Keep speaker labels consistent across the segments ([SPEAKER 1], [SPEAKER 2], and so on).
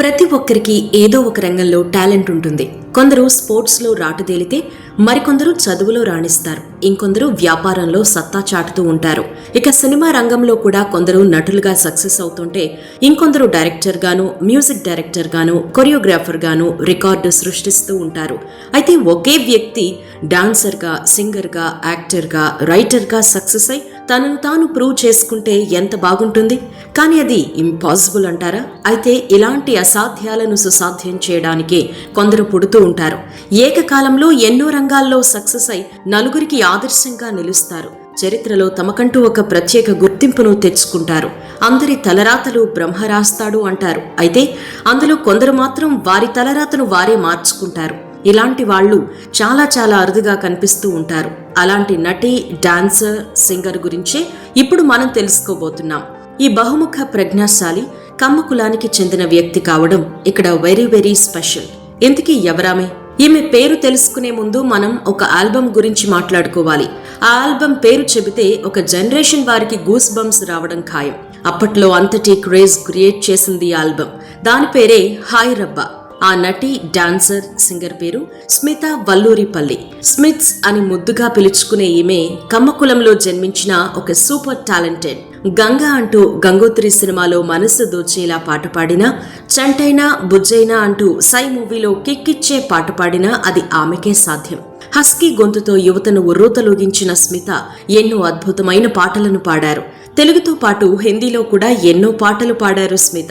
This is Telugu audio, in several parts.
[SPEAKER 1] ప్రతి ఒక్కరికి ఏదో ఒక రంగంలో టాలెంట్ ఉంటుంది. కొందరు స్పోర్ట్స్లో రాటుదేలితే మరికొందరు చదువులో రాణిస్తారు. ఇంకొందరు వ్యాపారంలో సత్తా చాటుతూ ఉంటారు. ఇక సినిమా రంగంలో కూడా కొందరు నటులుగా సక్సెస్ అవుతుంటే ఇంకొందరు డైరెక్టర్గాను మ్యూజిక్ డైరెక్టర్గాను కొరియోగ్రాఫర్గాను రికార్డు సృష్టిస్తూ ఉంటారు. అయితే ఒకే వ్యక్తి డాన్సర్గా సింగర్గా యాక్టర్గా రైటర్గా సక్సెస్ అయి తనను తాను ప్రూవ్ చేసుకుంటే ఎంత బాగుంటుంది? కానీ అది ఇంపాసిబుల్ అంటారా? అయితే ఇలాంటి అసాధ్యాలను సుసాధ్యం చేయడానికే కొందరు పుడుతూ ఉంటారు. ఏకకాలంలో ఎన్నో రంగాల్లో సక్సెస్ అయి నలుగురికి ఆదర్శంగా నిలుస్తారు. చరిత్రలో తమకంటూ ఒక ప్రత్యేక గుర్తింపును తెచ్చుకుంటారు. అందరి తలరాతలు బ్రహ్మ రాస్తాడు అంటారు. అయితే అందులో కొందరు మాత్రం వారి తలరాతను వారే మార్చుకుంటారు. ఇలాంటి వాళ్ళు చాలా చాలా అరుదుగా కనిపిస్తూ ఉంటారు. అలాంటి నటి డాన్సర్ సింగర్ గురించే ఇప్పుడు మనం తెలుసుకోబోతున్నాం. ఈ బహుముఖ ప్రజ్ఞాశాలి కమ్మ కులానికి చెందిన వ్యక్తి కావడం ఇక్కడ వెరీ వెరీ స్పెషల్. ఇంతకీ ఎవరామే? ఈమె పేరు తెలుసుకునే ముందు మనం ఒక ఆల్బమ్ గురించి మాట్లాడుకోవాలి. ఆ ఆల్బమ్ పేరు చెబితే ఒక జనరేషన్ వారికి గూస్ బంప్స్ రావడం ఖాయం. అప్పట్లో అంతటి క్రేజ్ క్రియేట్ చేసింది ఈ ఆల్బమ్. దాని పేరే హాయ్ రబ్బా. ఆ నటి డాన్సర్ సింగర్ పేరు స్మిత వల్లూరిపల్లి. స్మిత్స్ అని ముద్దుగా పిలుచుకునే ఈమె కమ్మకులంలో జన్మించిన ఒక సూపర్ టాలెంటెడ్ గంగా అంటూ గంగోత్రి సినిమాలో మనసు దోచేలా పాట పాడినా చంటైనా బుజ్జైనా అంటూ సై మూవీలో కిక్కిచ్చే పాట పాడినా అది ఆమెకే సాధ్యం. హస్కీ గొంతుతో యువతను ఉర్రూతలూగించిన స్మిత ఎన్నో అద్భుతమైన పాటలను పాడారు. తెలుగుతో పాటు హిందీలో కూడా ఎన్నో పాటలు పాడారు స్మిత.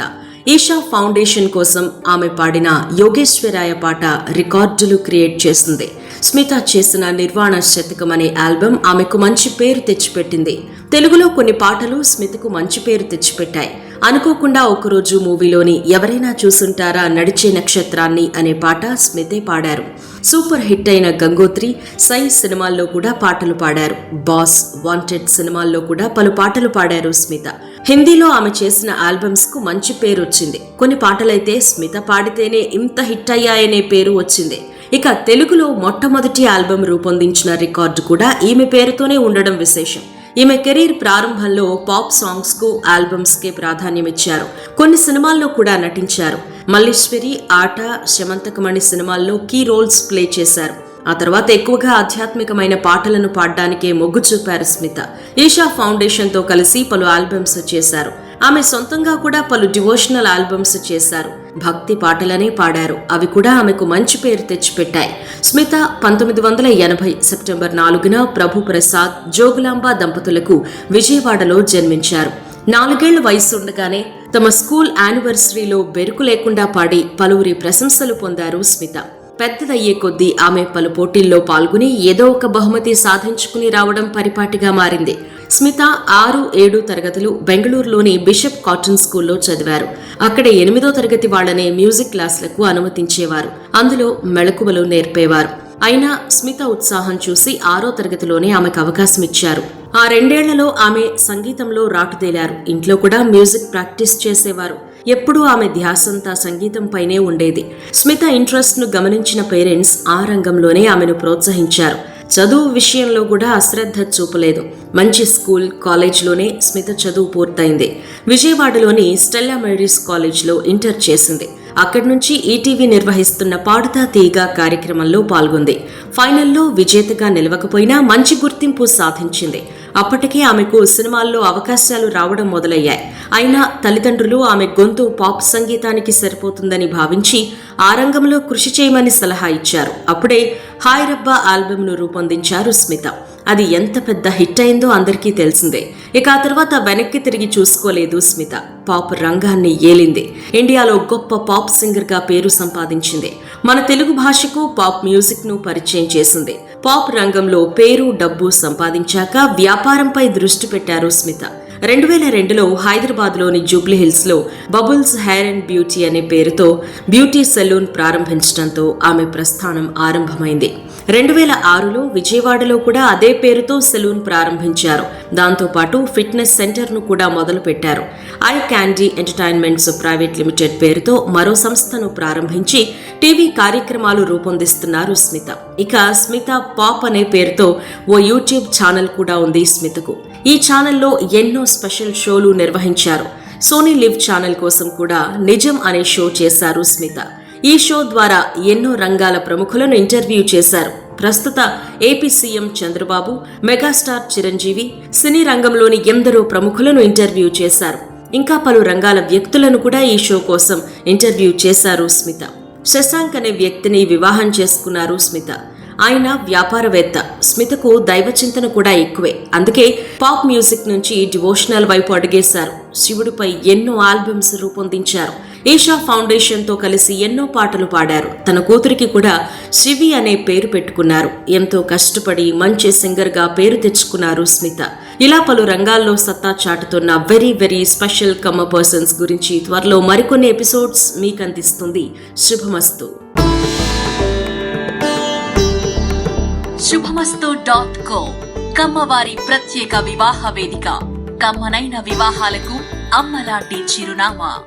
[SPEAKER 1] ఈషా ఫౌండేషన్ కోసం ఆమె పాడిన యోగేశ్వరాయ పాట రికార్డులు క్రియేట్ చేసింది స్మిత చేసిన నిర్వాణ శతకం అనే ఆల్బమ్ ఆమెకు మంచి పేరు తెచ్చిపెట్టింది. తెలుగులో కొన్ని పాటలు స్మితకు మంచి పేరు తెచ్చిపెట్టాయి. అనుకోకుండా ఒకరోజు మూవీలోని ఎవరైనా చూసుంటారా నడిచే నక్షత్రాన్ని అనే పాట స్మితే పాడారు. సూపర్ హిట్ అయిన గంగోత్రి సై సినిమాల్లో కూడా పాటలు పాడారు. బాస్ వాంటెడ్ సినిమాల్లో కూడా పలు పాటలు పాడారు స్మిత. హిందీలో ఆమె చేసిన ఆల్బమ్స్కు మంచి పేరు వచ్చింది. కొన్ని పాటలైతే స్మిత పాడితేనే ఇంత హిట్ అయ్యాయనే పేరు వచ్చింది. ఇక తెలుగులో మొట్టమొదటి ఆల్బమ్ రూపొందించిన రికార్డు కూడా ఈమె పేరుతోనే ఉండడం విశేషం. ఈమె కెరీర్ ప్రారంభంలో పాప్ సాంగ్స్కు ఆల్బమ్స్ కే ప్రాధాన్యం ఇచ్చారు కొన్ని సినిమాల్లో కూడా నటించారు. మల్లీశ్వరి ఆట శమంతకమణి సినిమాల్లో కీ రోల్స్ ప్లే చేశారు. ఆ తర్వాత ఎక్కువగా ఆధ్యాత్మికమైన పాటలను పాడడానికే మొగ్గు చూపారు స్మిత. ఈషా ఫౌండేషన్తో కలిసి పలు ఆల్బమ్స్ చేశారు. ఆమె సొంతంగా కూడా పలు డివోషనల్ ఆల్బమ్స్ చేశారు. భక్తి పాటలనే పాడారు. అవి కూడా ఆమెకు మంచి పేరు తెచ్చిపెట్టాయి. స్మిత పంతొమ్మిది వందల ఎనభై సెప్టెంబర్ నాలుగున ప్రభు ప్రసాద్ జోగులాంబ దంపతులకు విజయవాడలో జన్మించారు. నాలుగేళ్ళ వయసు ఉండగానే తమ స్కూల్ యానివర్సరీలో బెరుకు లేకుండా పాడి పలువురి ప్రశంసలు పొందారు స్మిత. పెద్దదయ్యే కొద్దీ ఆమె పలు పోటీల్లో పాల్గొని ఏదో ఒక బహుమతి సాధించుకుని రావడం పరిపాటిగా మారింది. స్మిత ఆరు ఏడు తరగతులు బెంగళూరులోని బిషప్ కాటన్ స్కూల్లో చదివారు. అక్కడ ఎనిమిదో తరగతి వాళ్ళనే మ్యూజిక్ క్లాసులకు అనుమతించేవారు. అందులో మెళకువలు నేర్పేవారు. అయినా స్మిత ఉత్సాహం చూసి ఆరో తరగతిలోనే ఆమెకు అవకాశం ఇచ్చారు. ఆ రెండేళ్ళలో ఆమె సంగీతంలో రాటుదేలారు ఇంట్లో కూడా మ్యూజిక్ ప్రాక్టీస్ చేసేవారు. ఎప్పుడూ ఆమె ధ్యాసంతా సంగీతంపైనే ఉండేది. స్మిత ఇంట్రెస్ట్ను గమనించిన పేరెంట్స్ ఆ రంగంలోనే ఆమెను ప్రోత్సహించారు. చదువు విషయంలో కూడా అశ్రద్ధ చూపలేదు. మంచి స్కూల్ కాలేజ్లోనే స్మిత చదువు పూర్తయింది. విజయవాడలోని స్టెల్లా మెరీస్ కాలేజ్లో ఇంటర్ చేసింది. అక్కడి నుంచి ఈటీవీ నిర్వహిస్తున్న పాడుతా తీగ కార్యక్రమంలో పాల్గొంది. ఫైనల్లో విజేతగా నిలవకపోయినా మంచి గుర్తింపు సాధించింది. అప్పటికే ఆమెకు సినిమాల్లో అవకాశాలు రావడం మొదలయ్యాయి. అయినా తల్లిదండ్రులు ఆమె గొంతు పాప్ సంగీతానికి సరిపోతుందని భావించి ఆ రంగంలో కృషి చేయమని సలహా ఇచ్చారు. అప్పుడే హాయ్ రబ్బా ఆల్బమ్ను రూపొందించారు స్మిత. అది ఎంత పెద్ద హిట్ అయిందో అందరికీ తెలిసిందే. ఇక ఆ తర్వాత వెనక్కి తిరిగి చూసుకోలేదు స్మిత. పాప్ రంగాన్ని ఏలింది. ఇండియాలో గొప్ప పాప్ సింగర్గా పేరు సంపాదించింది. మన తెలుగు భాషకు పాప్ మ్యూజిక్ను పరిచయం చేసింది. పాప్ రంగంలో పేరు డబ్బు సంపాదించాక వ్యాపారంపై దృష్టి పెట్టారు స్మిత. రెండు వేల రెండులో హైదరాబాద్లోని జూబ్లీ హిల్స్లో బబుల్స్ హెయిర్ అండ్ బ్యూటీ అనే పేరుతో బ్యూటీ సెలూన్ ప్రారంభించడంతో ఆమె ప్రస్థానం ఆరంభమైంది. రెండు వేల ఆరులో విజయవాడలో కూడా అదే పేరుతో సెలూన్ ప్రారంభించారు. దాంతోపాటు ఫిట్నెస్ సెంటర్ను కూడా మొదలుపెట్టారు. I candy entertainments private limited పేరుతో మరో సంస్థను ప్రారంభించి టీవీ కార్యక్రమాలు రూపొందిస్తున్నారు స్మిత. ఇక స్మిత పాప్ అనే పేరుతో ఓ యూట్యూబ్ ఛానల్ కూడా ఉంది స్మితకు. ఈ ఛానల్లో ఎన్నో స్పెషల్ షోలు నిర్వహించారు. సోనీ లివ్ ఛానల్ కోసం కూడా నిజం అనే షో చేశారు స్మిత. ఈ షో ద్వారా ఎన్నో రంగాల ప్రముఖులను ఇంటర్వ్యూ చేశారు. ప్రస్తుత AP CM Chandrababu megastar Chiranjeevi సినీ రంగంలోని ఎందరో ప్రముఖులను ఇంటర్వ్యూ చేశారు. ఇంకా పలు రంగాల వ్యక్తులను కూడా ఈ షో కోసం ఇంటర్వ్యూ చేశారు స్మిత. శశాంక్ అనే వ్యక్తిని వివాహం చేసుకున్నారు స్మిత. ఆయన వ్యాపారవేత్త. స్మితకు దైవచింతన కూడా ఎక్కువే. అందుకే పాప్ మ్యూజిక్ నుంచి డివోషనల్ వైపు అడిగేశారు. శివుడిపై ఎన్నో ఆల్బమ్స్ రూపొందించారు. ఈషా ఫౌండేషన్తో కలిసి ఎన్నో పాటలు పాడారు. తన కూతురికి కూడా శివి అనే పేరు పెట్టుకున్నారు. ఎంతో కష్టపడి మంచి సింగర్గా పేరు తెచ్చుకున్నారు స్మిత. ఇలా పలు రంగాల్లో సత్తా చాటుతున్న very very special Kamma persons గురించి త్వరలో మరికొన్ని ఎపిసోడ్స్ మీకు అందిస్తుంది శుభమస్తు.
[SPEAKER 2] శుభమస్తు డాట్ కో కమ్మవారి ప్రత్యేక వివాహ వేదిక. కమ్మనైన వివాహాలకు అమ్మలాంటి చిరునామా.